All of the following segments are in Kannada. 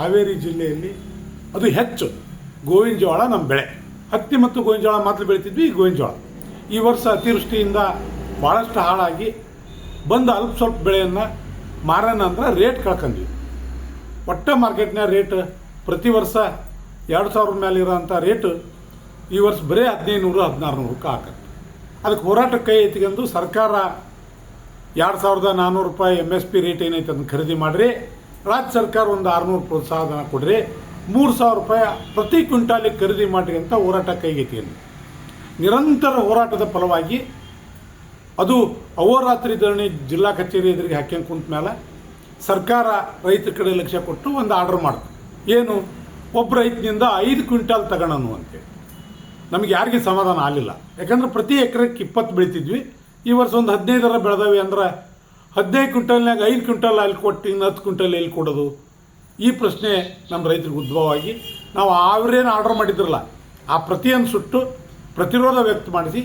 ಹಾವೇರಿ ಜಿಲ್ಲೆಯಲ್ಲಿ ಅದು ಹೆಚ್ಚು. ಗೋವಿನ ಜೋಳ ನಮ್ಮ ಬೆಳೆ. ಹತ್ತಿ ಮತ್ತು ಗೋವಿನ ಜೋಳ ಮಾತ್ರ ಬೆಳೀತಿದ್ವಿ, ಈ ಗೋವಿನ ಜೋಳ. ಈ ವರ್ಷ ಅತಿವೃಷ್ಟಿಯಿಂದ ಭಾಳಷ್ಟು ಹಾಳಾಗಿ ಬಂದ ಅಲ್ಪ ಸ್ವಲ್ಪ ಬೆಳೆಯನ್ನು ಮಾರೋಣ ಅಂದ್ರೆ ರೇಟ್ ಕಳ್ಕೊಂಡ್ವಿ ಒಟ್ಟ ಮಾರ್ಕೆಟ್ನ ರೇಟ್ ಪ್ರತಿ ವರ್ಷ ಎರಡು ಸಾವಿರ ಮೇಲೆ ಇರೋಂಥ ರೇಟ್ ಈ ವರ್ಷ ಬರೀ ಹದಿನೈದು ನೂರು ಹದಿನಾರು ನೂರಕ್ಕೆ ಹಾಕತ್ತೆ ಅದಕ್ಕೆ ಹೋರಾಟ ಕೈ ಎತ್ತಿಕೊಂಡು ಸರ್ಕಾರ ಎರಡು ಸಾವಿರದ ನಾನ್ನೂರು ರೂಪಾಯಿ ಎಂ ಎಸ್ ಪಿ ರೇಟ್ ಏನೈತೆ ಅದನ್ನು ಖರೀದಿ ಮಾಡಿರಿ. ರಾಜ್ಯ ಸರ್ಕಾರ ಒಂದು ಆರುನೂರು ಪ್ರೋತ್ಸಾಹಧನ ಕೊಡ್ರಿ. ಮೂರು ಸಾವಿರ ರೂಪಾಯಿ ಪ್ರತಿ ಕ್ವಿಂಟಾಲಿಗೆ ಖರೀದಿ ಮಾಡಿರಿ ಅಂತ ಹೋರಾಟ ಕೈಗೆತ್ತಿಕೊಂಡು ನಿರಂತರ ಹೋರಾಟದ ಫಲವಾಗಿ ಅದು ಅಹೋರಾತ್ರಿ ಧರಣಿ ಜಿಲ್ಲಾ ಕಚೇರಿ ಎದುರಿಗೆ ಹಾಕ್ಯಂಗೆ ಕುಂತ ಮೇಲೆ ಸರ್ಕಾರ ರೈತರ ಕಡೆ ಲಕ್ಷ್ಯ ಕೊಟ್ಟು ಒಂದು ಆರ್ಡರ್ ಮಾಡ್ತು. ಏನು? ಒಬ್ಬ ರೈತನಿಂದ ಐದು ಕ್ವಿಂಟಾಲ್ ತಗೊಳನು ಅಂತೇಳಿ. ನಮಗೆ ಯಾರಿಗೆ ಸಮಾಧಾನ ಆಗಲಿಲ್ಲ. ಯಾಕಂದ್ರೆ ಪ್ರತಿ ಎಕರೆಗೆ ಇಪ್ಪತ್ತು ಬೆಳಿತಿದ್ವಿ. ಈ ವರ್ಷ ಒಂದು ಹದಿನೈದರ ಬೆಳೆದವಿ ಅಂದ್ರೆ ಹದಿನೈದು ಕ್ವಿಂಟಲ್ನಾಗ ಐದು ಕ್ವಿಂಟಲ್ ಅಲ್ಲಿ ಕೊಟ್ಟು ಇನ್ನು ಹತ್ತು ಕ್ವಿಂಟಲ್ ಎಲ್ಲಿ ಕೊಡೋದು? ಈ ಪ್ರಶ್ನೆ ನಮ್ಮ ರೈತರಿಗೆ ಉದ್ಭವವಾಗಿ ನಾವು ಅವ್ರೇನು ಆರ್ಡರ್ ಮಾಡಿದ್ರಲ್ಲ, ಆ ಪ್ರತಿಯನ್ನು ಸುಟ್ಟು ಪ್ರತಿರೋಧ ವ್ಯಕ್ತ ಮಾಡಿಸಿ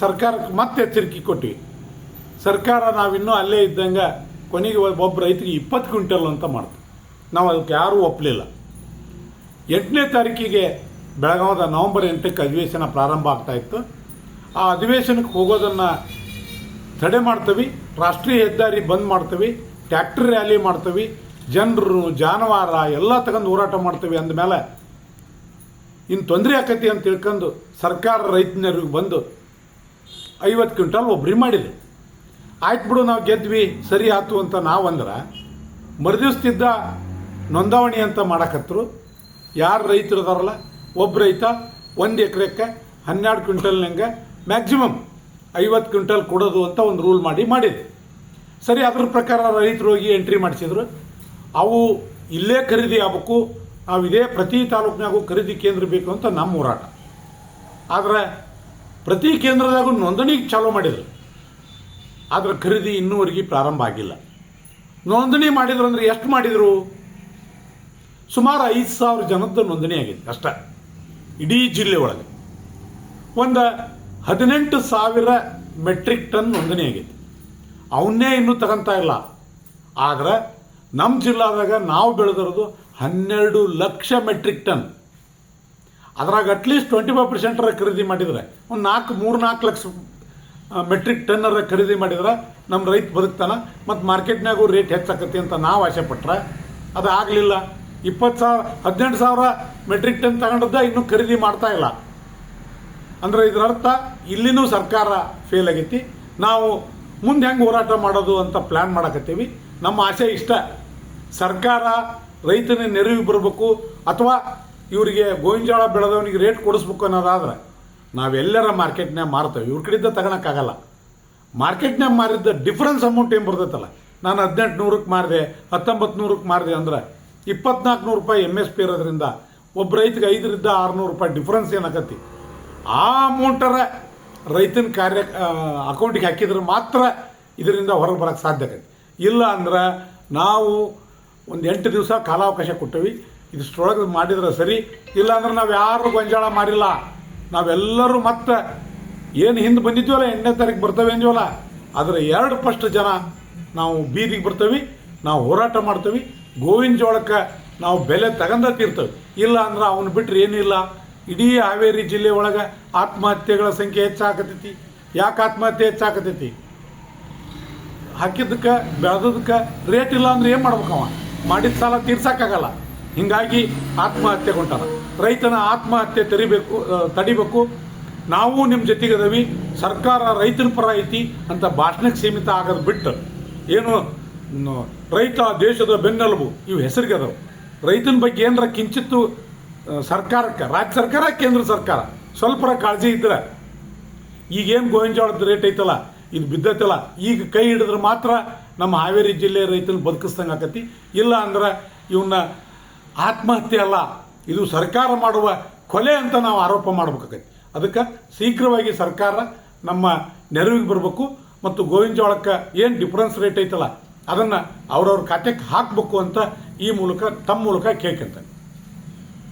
ಸರ್ಕಾರಕ್ಕೆ ಮತ್ತೆ ಎಚ್ಚರಿಕೆ ಕೊಟ್ವಿ. ಸರ್ಕಾರ ನಾವಿನ್ನೂ ಅಲ್ಲೇ ಇದ್ದಂಗೆ ಕೊನೆಗೆ ಒಬ್ಬ ರೈತರಿಗೆ ಇಪ್ಪತ್ತು ಕ್ವಿಂಟಲ್ ಅಂತ ಮಾಡ್ತು. ನಾವು ಅದಕ್ಕೆ ಯಾರೂ ಒಪ್ಪಲಿಲ್ಲ ಎಂಟನೇ ತಾರೀಕಿಗೆ ಬೆಳಗಾವದ ನವಂಬರ್ ಎಂಟಕ್ಕೆ ಅಧಿವೇಶನ ಪ್ರಾರಂಭ ಆಗ್ತಾಯಿತ್ತು ಆ ಅಧಿವೇಶನಕ್ಕೆ ಹೋಗೋದನ್ನು ತಡೆ ಮಾಡ್ತೀವಿ, ರಾಷ್ಟ್ರೀಯ ಹೆದ್ದಾರಿ ಬಂದ್ ಮಾಡ್ತೀವಿ ಟ್ರ್ಯಾಕ್ಟರ್ ರ್ಯಾಲಿ ಮಾಡ್ತೀವಿ, ಜನರು, ಜಾನುವಾರ ಎಲ್ಲ ತಗೊಂಡು ಹೋರಾಟ ಮಾಡ್ತೀವಿ ಅಂದಮೇಲೆ ಇನ್ನು ತೊಂದರೆ ಆಕತಿ ಅಂತ ತಿಳ್ಕೊಂಡು ಸರ್ಕಾರ ರೈತನರಿಗೆ ಬಂದು ಐವತ್ತು ಕ್ವಿಂಟಲ್ ಒಬ್ರಿಗೆ ಮಾಡಿದೆ. ಆಯ್ತು ಬಿಡು, ನಾವು ಗೆದ್ವಿ, ಸರಿ ಆಯ್ತು ಅಂತ ನಾವು ಅಂದ್ರೆ ಮರುದಿವ್ಸದಿದ್ದ ನೋಂದಾವಣಿ ಅಂತ ಮಾಡಕತ್ರು. ಯಾರು ರೈತರು ಇದಾರಲ್ಲ ಒಬ್ಬ ರೈತ ಒಂದು ಎಕರೆಕ್ಕೆ ಹನ್ನೆರಡು ಕ್ವಿಂಟಲ್ನಂಗೆ ಮ್ಯಾಕ್ಸಿಮಮ್ ಐವತ್ತು ಕ್ವಿಂಟಲ್ ಕೊಡೋದು ಅಂತ ಒಂದು ರೂಲ್ ಮಾಡಿ ಮಾಡಿದೆ. ಸರಿ, ಅದ್ರ ಪ್ರಕಾರ ರೈತರು ಹೋಗಿ ಎಂಟ್ರಿ ಮಾಡಿಸಿದ್ರು. ಅವು ಇಲ್ಲೇ ಖರೀದಿ ಆಗಬೇಕು, ನಾವು ಇದೇ ಪ್ರತಿ ತಾಲೂಕಿನಾಗೂ ಖರೀದಿ ಕೇಂದ್ರ ಬೇಕು ಅಂತ ನಮ್ಮ ಹೋರಾಟ. ಆದರೆ ಪ್ರತಿ ಕೇಂದ್ರದಾಗೂ ನೋಂದಣಿ ಚಾಲೂ ಮಾಡಿದ್ರು. ಆದರೆ ಖರೀದಿ ಇನ್ನೂವರೆಗೆ ಪ್ರಾರಂಭ ಆಗಿಲ್ಲ. ನೋಂದಣಿ ಮಾಡಿದ್ರು ಅಂದ್ರೆ ಎಷ್ಟು ಮಾಡಿದರು? ಸುಮಾರು ಐದು ಸಾವಿರ ಜನದ್ದು ನೋಂದಣಿ ಆಗಿದೆ ಅಷ್ಟೇ, ಇಡೀ ಜಿಲ್ಲೆ ಒಳಗೆ. ಒಂದು ಹದಿನೆಂಟು ಸಾವಿರ ಮೆಟ್ರಿಕ್ ಟನ್ ನೋಂದಣಿ ಆಗೈತಿ. ಅವನ್ನೇ ಇನ್ನೂ ತಗೊಂತಾ ಇಲ್ಲ. ಆದರೆ ನಮ್ಮ ಜಿಲ್ಲಾದಾಗ ನಾವು ಬೆಳೆದಿರೋದು ಹನ್ನೆರಡು ಲಕ್ಷ ಮೆಟ್ರಿಕ್ ಟನ್. ಅದ್ರಾಗ ಅಟ್ಲೀಸ್ಟ್ ಟ್ವೆಂಟಿ ಫೈವ್ ಪರ್ಸೆಂಟರ ಖರೀದಿ ಮಾಡಿದರೆ, ಒಂದು ನಾಲ್ಕು, ಮೂರು, ನಾಲ್ಕು ಲಕ್ಷ ಮೆಟ್ರಿಕ್ ಟನ್ನರ ಖರೀದಿ ಮಾಡಿದ್ರೆ ನಮ್ಮ ರೈತ ಬದುಕ್ತಾನ, ಮತ್ತು ಮಾರ್ಕೆಟ್ನಾಗೂ ರೇಟ್ ಹೆಚ್ಚಾಕತಿ ಅಂತ ನಾವು ಆಸೆ ಪಟ್ರೆ ಅದು ಆಗಲಿಲ್ಲ. ಇಪ್ಪತ್ತು ಸಾವಿರ, ಹದಿನೆಂಟು ಸಾವಿರ ಮೆಟ್ರಿಕ್ ಟನ್ ತಗೊಂಡದ್ದ ಇನ್ನೂ ಖರೀದಿ ಮಾಡ್ತಾ ಇಲ್ಲ. ಅಂದ್ರೆ ಇದರ ಅರ್ಥ ಇಲ್ಲಿನೂ ಸರ್ಕಾರ ಫೇಲ್ ಆಗೈತಿ. ನಾವು ಮುಂದೆ ಹೆಂಗೆ ಹೋರಾಟ ಮಾಡೋದು ಅಂತ ಪ್ಲ್ಯಾನ್ ಮಾಡಕತ್ತೀವಿ. ನಮ್ಮ ಆಸೆ ಇಷ್ಟ. ಸರ್ಕಾರ ರೈತನ ನೆರವಿಗೆ ಬರಬೇಕು ಅಥವಾ ಇವರಿಗೆ ಗೋವಿಂಜಾಳ ಬೆಳೆದವನಿಗೆ ರೇಟ್ ಕೊಡಿಸ್ಬೇಕು ಅನ್ನೋದಾದ್ರೆ ನಾವೆಲ್ಲರ ಮಾರ್ಕೆಟ್ನಾಗ ಮಾರ್ತೇವೆ. ಇವ್ರ ಕಡೆಯಿಂದ ತಗೊಳಕ್ಕಾಗಲ್ಲ. ಮಾರ್ಕೆಟ್ನಾಗ ಮಾರಿದ್ದ ಡಿಫ್ರೆನ್ಸ್ ಅಮೌಂಟ್ ಏನು ಬರ್ತೈತಲ್ಲ? ನಾನು ಹದಿನೆಂಟು ನೂರಕ್ಕೆ ಮಾರಿದೆ ಹತ್ತೊಂಬತ್ತು ನೂರಕ್ಕೆ ಮಾರಿದೆ ಅಂದ್ರೆ ಇಪ್ಪತ್ನಾಲ್ಕು ನೂರು ರೂಪಾಯಿ ಎಂ ಎಸ್ ಪಿ ಇರೋದ್ರಿಂದ ಒಬ್ಬ ರೈತಗೆ ಐದರಿಂದ ಆರುನೂರು ರೂಪಾಯಿ ಡಿಫ್ರೆನ್ಸ್ ಏನಾಗತ್ತಿ ಆ ಅಮೌಂಟರ ರೈತನ ಕಾರ್ಯ ಅಕೌಂಟಿಗೆ ಹಾಕಿದ್ರೆ ಮಾತ್ರ ಇದರಿಂದ ಹೊರಗೆ ಬರೋಕ್ಕೆ ಸಾಧ್ಯ ಆಗುತ್ತೆ ಇಲ್ಲ ಅಂದ್ರೆ ನಾವು ಒಂದು ಎಂಟು ದಿವಸ ಕಾಲಾವಕಾಶ ಕೊಟ್ಟೇವಿ ಇದಿಷ್ಟೊಳಗೆ ಮಾಡಿದ್ರೆ ಸರಿ, ಇಲ್ಲ ಅಂದ್ರೆ ನಾವು ಯಾರು ಗೊಂಜಾಳ ಮಾಡಿಲ್ಲ. ನಾವೆಲ್ಲರೂ ಮತ್ತೆ ಏನು ಹಿಂದೆ ಬಂದಿದ್ವಲ್ಲ, ಎಂಟನೇ ತಾರೀಕು ಬರ್ತೇವೆ ಅಂದಿವಲ್ಲ, ಆದರೆ ಎರಡು ಫಸ್ಟ್ ಜನ ನಾವು ಬೀದಿಗೆ ಬರ್ತೇವೆ, ನಾವು ಹೋರಾಟ ಮಾಡ್ತೇವೆ, ಗೋವಿನ ಜೋಳಕ್ಕೆ ನಾವು ಬೆಲೆ ತಗೊಂಡ ತೀರ್ತೇವೆ. ಇಲ್ಲ ಅಂದ್ರೆ ಅವನು ಬಿಟ್ಟರೆ ಏನಿಲ್ಲ. ಇಡೀ ಹಾವೇರಿ ಜಿಲ್ಲೆ ಒಳಗೆ ಆತ್ಮಹತ್ಯೆಗಳ ಸಂಖ್ಯೆ ಹೆಚ್ಚಾಕತೈತಿ. ಯಾಕೆ ಆತ್ಮಹತ್ಯೆ ಹೆಚ್ಚಾಕತೈತಿ? ಹಾಕಿದ್ದಕ್ಕೆ, ಬೆಳೆದದಕ್ಕೆ ರೇಟ್ ಇಲ್ಲ ಅಂದ್ರೆ ಏನು ಮಾಡ್ಬೇಕವ ಮಾಡಿದ ಸಾಲ ತೀರ್ಸೋಕ್ಕಾಗಲ್ಲ. ಹೀಗಾಗಿ ಆತ್ಮಹತ್ಯೆ ಹೊಂಟಾರ ರೈತನ ಆತ್ಮಹತ್ಯೆ ತರಿಬೇಕು ತಡಿಬೇಕು. ನಾವು ನಿಮ್ಮ ಜೊತೆಗದವಿ ಸರ್ಕಾರ ರೈತನ ಪರ ಐತಿ ಅಂತ ಭಾಷಣಕ್ಕೆ ಸೀಮಿತ ಆಗೋದು ಬಿಟ್ಟು ಏನು ರೈತ ದೇಶದ ಬೆನ್ನೆಲುಬು ಇವು ಹೆಸರಿಗೆ ಅದವು. ರೈತನ ಬಗ್ಗೆ ಏನರ ಕಿಂಚಿತ್ತು ಸರ್ಕಾರಕ್ಕೆ, ರಾಜ್ಯ ಸರ್ಕಾರ, ಕೇಂದ್ರ ಸರ್ಕಾರ ಸ್ವಲ್ಪರ ಕಾಳಜಿ ಇದ್ರೆ. ಈಗೇನು ಗೋವಿನ ರೇಟ್ ಐತಲ್ಲ, ಇದು ಬಿದ್ದೈತಲ್ಲ, ಈಗ ಕೈ ಹಿಡಿದ್ರೆ ಮಾತ್ರ ನಮ್ಮ ಹಾವೇರಿ ಜಿಲ್ಲೆ ರೈತನ ಬದುಕಿಸ್ದಂಗೆ ಆಕತಿ. ಇಲ್ಲ ಅಂದ್ರೆ ಇವನ್ನ ಆತ್ಮಹತ್ಯೆ ಅಲ್ಲ, ಇದು ಸರ್ಕಾರ ಮಾಡುವ ಕೊಲೆ ಅಂತ ನಾವು ಆರೋಪ ಮಾಡ್ಬೇಕಾಗೈತಿ ಅದಕ್ಕೆ ಶೀಘ್ರವಾಗಿ ಸರ್ಕಾರ ನಮ್ಮ ನೆರವಿಗೆ ಬರಬೇಕು ಮತ್ತು ಗೋವಿನ ಜೋಳಕ್ಕೆ ಏನು ಡಿಫ್ರೆನ್ಸ್ ರೇಟ್ ಐತಲ್ಲ, ಅದನ್ನು ಅವ್ರವ್ರ ಖಾತೆಗೆ ಹಾಕಬೇಕು ಅಂತ ಈ ಮೂಲಕ, ತಮ್ಮ ಮೂಲಕ ಕೇಳ್ಕೊಂತಾನೆ.